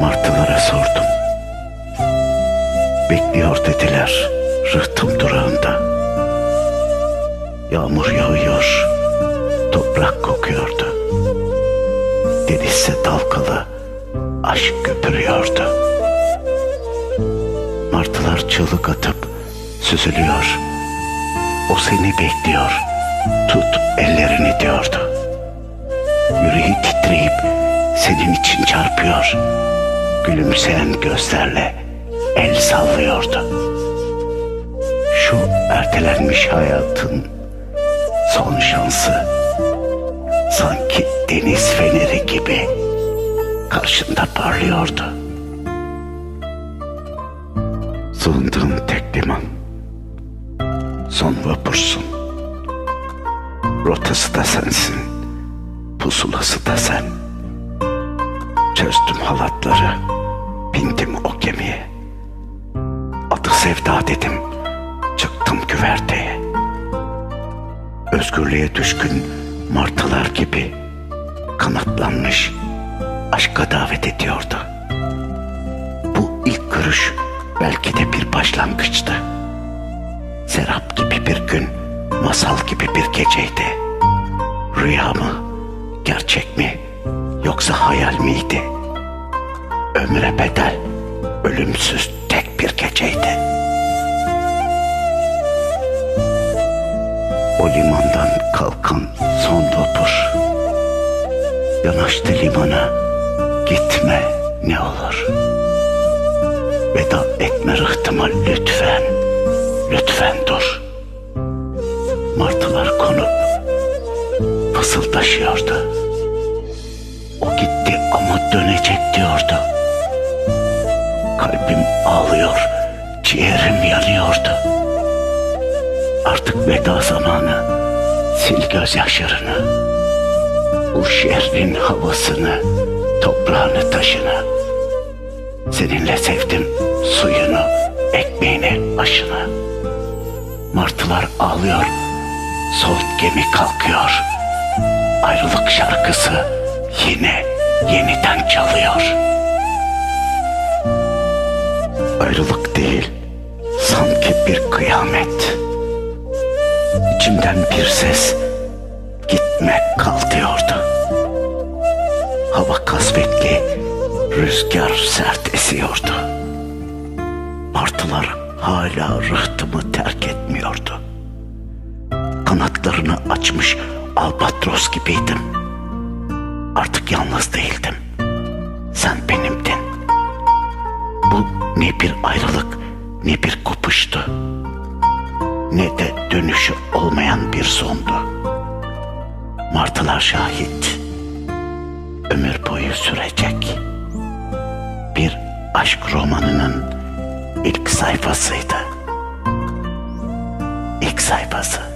Martılara sordum. Bekliyor dediler rıhtım durağında. Yağmur yağıyor, toprak kokuyordu. Denizse dalgalı, aşk köpürüyordu. Martılar çığlık atıp süzülüyor. O seni bekliyor, tut ellerini diyordu. Yüreği titreyip senin için çarpıyor. Gülümseyen gözlerle el sallıyordu. Şu ertelenmiş hayatın son şansı sanki deniz feneri gibi karşında parlıyordu. Sığındığım tek liman. Son vapursun. Rotası da sensin. Pusulası da sen. Çözdüm halatları. Bindim o gemiye. Adı sevda dedim. Çıktım güverteye. Özgürlüğe düşkün martılar gibi kanatlanmış aşka davet ediyordu. Bu ilk görüş belki de bir başlangıçtı. Serap gibi bir gün, masal gibi bir geceydi. Rüya mı, gerçek mi, yoksa hayal miydi? Ömre bedel, ölümsüz tek bir geceydi. O limandan kalkan son vapur. Yanaştı limana, gitme ne olur. Veda etme rıhtıma lütfen, lütfen dur. Martılar konup fısıldaşıyordu. O gitti ama dönecek diyordu. Kalbim ağlıyor, ciğerim yanıyordu. Artık veda zamanı, sil gözyaşlarını. Bu şehrin havasını, toprağını, taşını. Seninle sevdim suyunu, ekmeğini, aşını. Martılar ağlıyor, son gemi kalkıyor. Ayrılık şarkısı yine yeniden çalıyor. Ayrılık değil, sanki bir kıyamet. İçimden bir ses gitme kal diyordu. Hava kasvetli, rüzgar sert esiyordu. Martılar hala rıhtımı terk etmiyordu. Kanatlarını açmış albatros gibiydim. Artık yalnız değildim. Sen benimdin. Bu ne bir ayrılık ne bir kopuştu. Ne de dönüşü olmayan bir sondu. Martılar şahit. Ömür boyu sürecek. Bir aşk romanının ilk sayfasıydı. İlk sayfası.